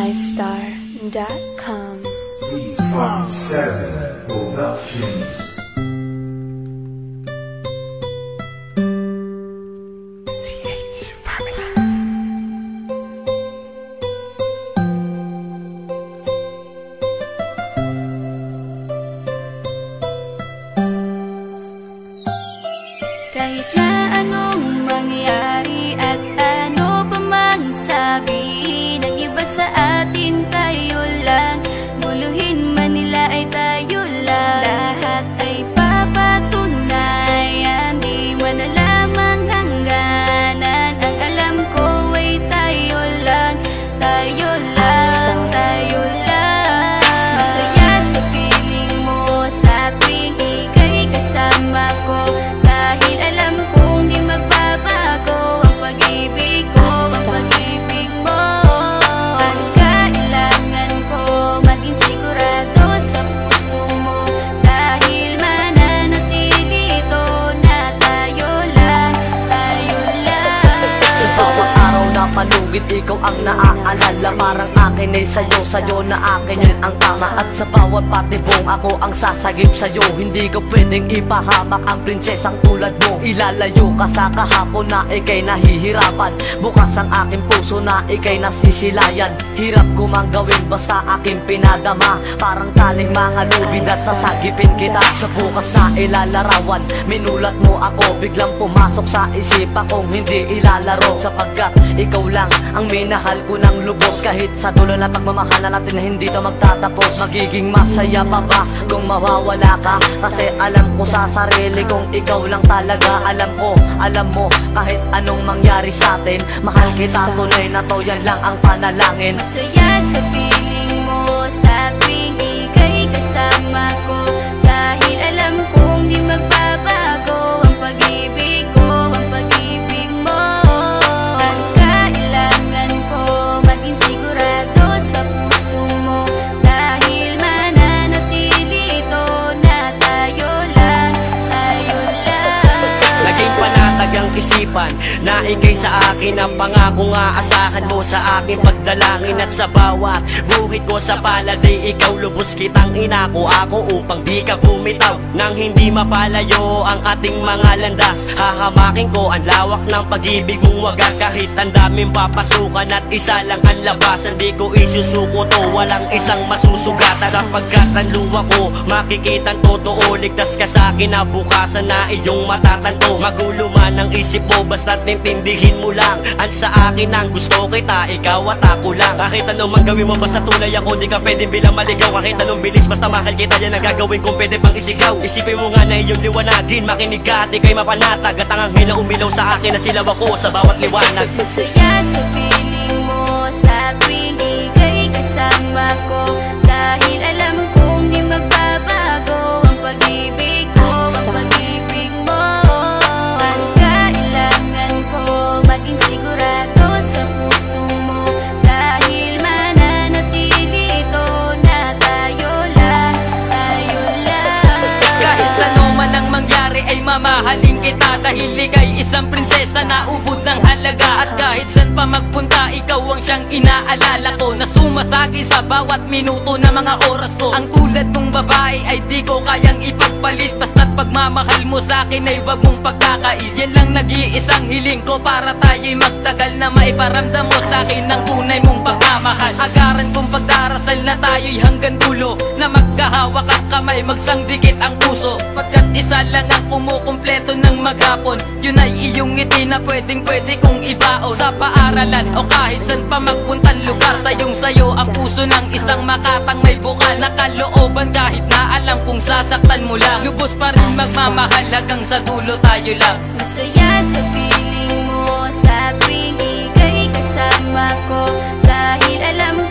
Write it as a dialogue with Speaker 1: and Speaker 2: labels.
Speaker 1: iStar.com.
Speaker 2: We from Seven Productions.
Speaker 3: Kahit na
Speaker 4: palugit ikaw ang naaalala. Parang akin ay sa'yo, sa'yo na akin yun ang tama. At sa bawat patibong ako ang sasagip sa'yo. Hindi ko pwedeng ipahamak ang prinsesang tulad mo. Ilalayo ka sa kahapon na ikay nahihirapan. Bukas ang aking puso na ikay nasisilayan. Hirap ko mang gawin basta aking pinadama. Parang taling mga lubid at sasagipin kita. Sa bukas na ilalarawan Minulat mo ako. Biglang pumasok sa isipa kong hindi ilalaro. Sapagkat ikaw lang ang minahal ko ng lubos Kahit sa dulo ng pagmamahal na natin na hindi to magtatapos. Magiging masaya pa ba kung mawawala ka? Kasi alam ko sa sarili kong ikaw lang talaga. Alam ko, alam mo kahit anong mangyari sa atin Mahal kita. Tunay na to yan lang ang panalangin.
Speaker 3: Masaya sa piling mo sa tuwing ika'y kasama ko. Dahil alam kong di magbabago Na
Speaker 5: ikay sa akin ang pangako nga Asahan mo sa akin pagdalangin At sa bawat buhit ko sa palad Ay ikaw lubos kitang inako. Ako upang di ka bumitaw Nang hindi mapalayo ang ating mga landas. Hahamakin ko ang lawak ng pag-ibig mong wagas. Kahit ang daming papasukan at isa lang ang labasan Di ko isusuko to. Walang isang masusugatan. Sapagkat ang luwa ko makikita totoo. Ligtas ka sa akin na bukasan na iyong matatanto. Magulo man ang isip mo basta't intindihin mo lang. Ang sa akin ang gusto kita, ikaw at ako lang. Kahit anong man mo basta tunay ako Di ka pwedeng bilang maligaw. Kahit anong bilis basta mahal kita yan ang gagawin kung pwede pang isigaw. Isipin mo nga na iyong liwanagin Makinig ka at ikay mapanatag. At ang anghel na umilaw sa akin na silaw ako sa bawat liwanag.
Speaker 3: Masaya sa piling mo sa tuwing kasama ko. Dahil alam kong di magbabago Ang pag-ibig
Speaker 6: mamahalin kita Dahil ika'y isang prinsesa na ubod ng halaga. At kahit saan pa magpunta ikaw ang siyang inaalala ko. Na sumasagi sa bawat minuto na mga oras ko. Ang tulad mong babae ay di ko kayang ipagpalit. Basta't pagmamahal mo sa akin ay wag mong pagkakait. Yan lang nag-iisang hiling ko para tayo'y magtagal Na maiparamdam mo sa akin ng tunay mong pagmamahal. Agaran kong pagdarasal na tayo'y hanggang dulo. Na magkahawak ang kamay magsangdikit ang isa lang ang kumukumpleto ng maghapon. Yun ay iyong ngiti na pwedeng pwede kong ibaon. Sa paaralan o kahit saan pa magpuntan lugar Sayong sayo. Ang puso ng isang makatang may bukal Nakalooban kahit na alam kung sasaktan mo lang. Lubos pa rin magmamahal hanggang sa dulo tayo lang.
Speaker 3: Masaya sa piling mo, sa pinig ay kasama ko. Dahil alam ko